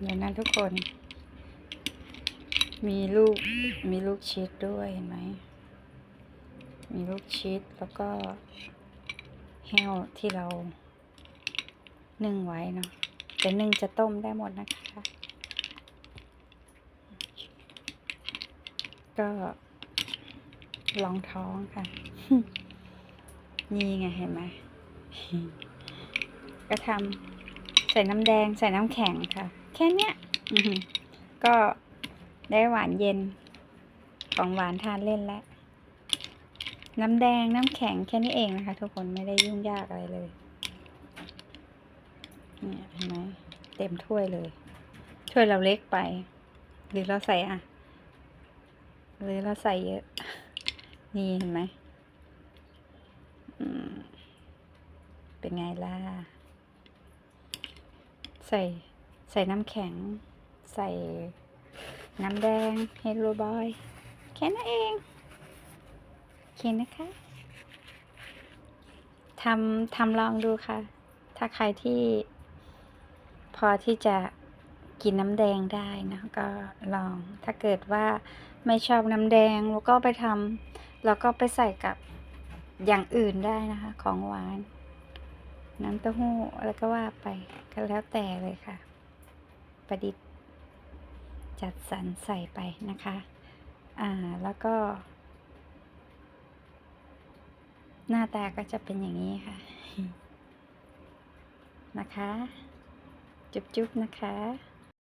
เดี๋ยวนะทุกคน มีลูก มีลูกชีสด้วยเห็นไหม มีลูกชีสแล้วก็แห้วที่เรานึ่งไว้เนาะจะนึ่งจะต้มได้หมดนะคะ ก็ลองท้องค่ะ นี่ไงเห็นไหม ก็ทำใส่น้ำแดงใส่น้ำแข็งค่ะ แค่เนี้ยก็ได้หวานเย็น ของหวานทานเล่นแล้ว น้ำแดงน้ำแข็งแค่นี้เองนะคะ ทุกคนไม่ได้ยุ่งยากอะไรเลยเนี่ยเห็นไหมเต็มถ้วยเลย ถ้วยเราเล็กไป หรือเราใส่อะหรือเราใส่เยอะ นี่เห็นไหมเป็นไงล่ะ ใส่ ใส่น้ำแข็ง ใส่น้ำแดงเฮโรบอย แค่นั้นเองโอเคนะคะทำทำลองดูค่ะ ถ้าใครที่ พอที่จะกินน้ำแดงได้นะก็ลอง ถ้าเกิดว่าไม่ชอบน้ำแดงแล้วก็ไปทำแล้วก็ไปใส่กับอย่างอื่นได้นะคะ ของหวาน น้ำเต้าหู้แล้วก็ว่าไปก็แล้วแต่เลยค่ะ ประดิษฐ์จัดสรรใส่ไปนะคะ อ่า แล้วก็ หน้าตาก็จะเป็นอย่างนี้ค่ะ นะคะ จุ๊บๆนะคะ